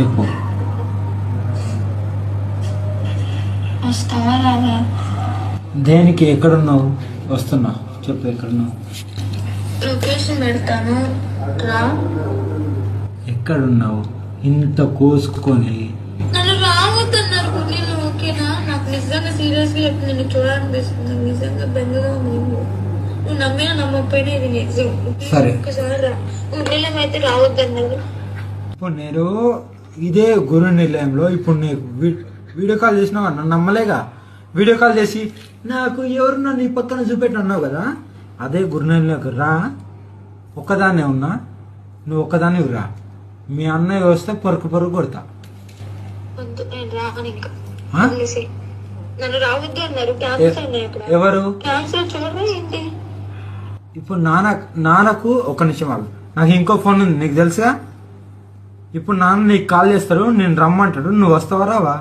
చెప్పు వస్తావా రాదా? దేనికి ఎక్కడున్నావు? వస్తున్నా. చెప్పు ఎక్కడున్నావు? లొకేషన్ పెడతాను. రా. ఎక్కడున్నావు? ఇంత కోసుకొని. నన్ను రావద్దన్నారు నేను ఓకేనా? నాకు నిజంగా సీరియస్గా చెప్పి నిన్ను చూడాలనిపిస్తుంది. నిజంగా బెంగగా ఉంది నువ్వు. నమ్మినా నమ్మకపోయినా ఇది నిజం. సరే. ఒక్కసారి రా. ఉండలేమైతే రావద్దన్నారు. ఇప్పుడు నేను ఇదే గురు నిలయంలో ఇప్పుడు నీకు వీడియో కాల్ చేసినావా? నన్ను నమ్మలేగా? వీడియో కాల్ చేసి నాకు ఎవరున్నా నీ పక్కన చూపెట్టి అన్నావు కదా? అదే గురు నిలయంలోకి రా. ఒక్కదాన్నే ఉన్నా. నువ్వు ఒక్కదాన్ని రా. మీ అన్నయ్య వస్తే పొరకు పొరకు కొడతా. నన్ను ఎవరు? ఇప్పుడు నాన్న నాన్నకు ఒక నిమిషం ఆగు. నాకు ఇంకో ఫోన్ ఉంది. నీకు తెలుసుగా ఇప్పుడు నాన్న నీకు కాల్ చేస్తారు నేను రమ్మంటాడు. నువ్వు వస్తావా రావా?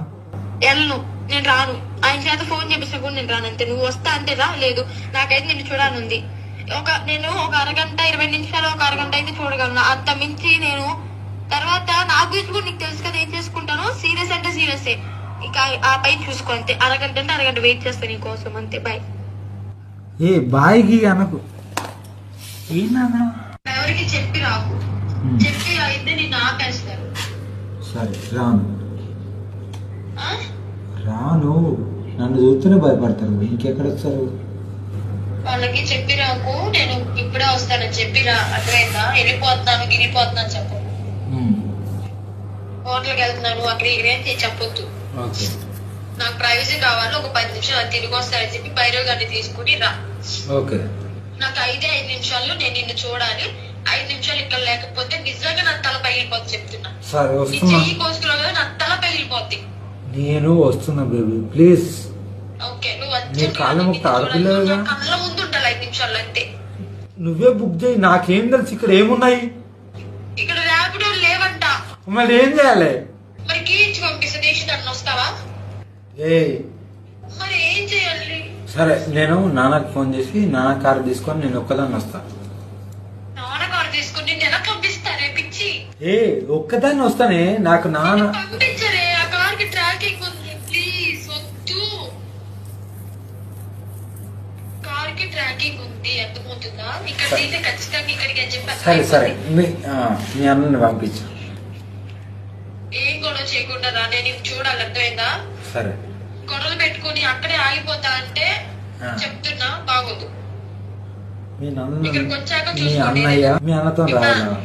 వెళ్ళను నేను రాను. ఆయన చేత ఫోన్ చేపిస్తే కూడా నేను రాను అంతే నువ్వు వస్తా అంటే రా లేదు. నాకైతే నిన్ను చూడాలనుంది. ఒక నేను ఒక అరగంట ఇరవై నిమిషాలు ఒక అరగంట అయితే చూడగలను. అంత మించి నేను తర్వాత నా గురించి కూడా నీకు తెలుసు కదా ఏం చేసుకుంటాను? సీరియస్ అంటే సీరియస్. ఇక ఆ పై చూసుకో అంతే. అరగంట అంటే అరగంట వెయిట్ చేస్తాను నీ కోసం అంతే. బాయ్ ఏ బాయికి అనకు. ఏనా ఎవరికి చెప్పి రాకు. చెప్పి అయితే నిన్ను ఆపేస్తారు సరే రాను? రాను? నన్ను చూస్తూనే భయపడతారు. ఇంకెక్కడ వస్తారు? వాళ్ళకి చెప్పి రాకు. నేను ఇప్పుడే వస్తాను చెప్పి రా. అర్థమైందా? వెళ్ళిపోతున్నాను గిరిపోతున్నాను చెప్పు. హోటల్కి వెళ్తున్నాను అక్కడ ఇక్కడే చెప్పొద్దు. నాకు ప్రైవసీ కావాలి ఒక పది నిమిషాలు అది తిరిగి వస్తానని చెప్పి భైరవ్ గారిని తీసుకుని రా. ఓకే. నాకు ఐదే ఐదు నిమిషాల్లో నేను నిన్ను చూడాలి. ఐదు నిమిషాలు ఇక్కడ లేకపోతే నిజంగా నా తల పగిలిపోద్ది చెప్తున్నా. సరే వస్తున్నా. చెయ్యి కదా నా తల పగిలిపోద్ది. నేను వస్తున్నా బేబీ ప్లీజ్ ఓకే నువ్వు నీ కాళ్ళ ముక్క? కళ్ళ ముందు ఉండాలి ఐదు నిమిషాల్లో అంతే. నువ్వే బుక్ చేయి నాకేం తెలుసు ఇక్కడ ఏమున్నాయి? ఇక్కడ ర్యాపిడో లేవంట. మళ్ళీ ఏం చేయాలి? మరి కీ ఇచ్చి పంపిస్తే వస్తావా? ఏ మరి ఏం చేయాలి? సరే నేను నాన్నకి ఫోన్ చేసి నాన్న కారు తీసుకొని నేను ఒక్కదాన్ని వస్తా. నాన్న కారు తీసుకుని ఎలా పంపిస్తానే పిచ్చి? ఏ ఒక్కదాన్ని వస్తానే నాకు నాన్న పంపించరే ఆ కార్కి ట్రాకింగ్ ఉంది ప్లీజ్ వద్దు. కార్కి ట్రాకింగ్ ఉంది అర్థమవుతుందా? ఇక్కడ తీస్తే ఖచ్చితంగా ఇక్కడికి అని చెప్పి సరే సరే మీ అన్నని పంపించు. ఏం గొడవ చేయకుండా రా నేను చూడాలి అర్థమైందా? సరే. గొడవలు పెట్టుకుని అక్కడే ఆగిపోతా అంటే. చెప్తున్నా బాగోదు. మీ నాన్న మీ అన్నయ్య మీ అన్నతో రావాలా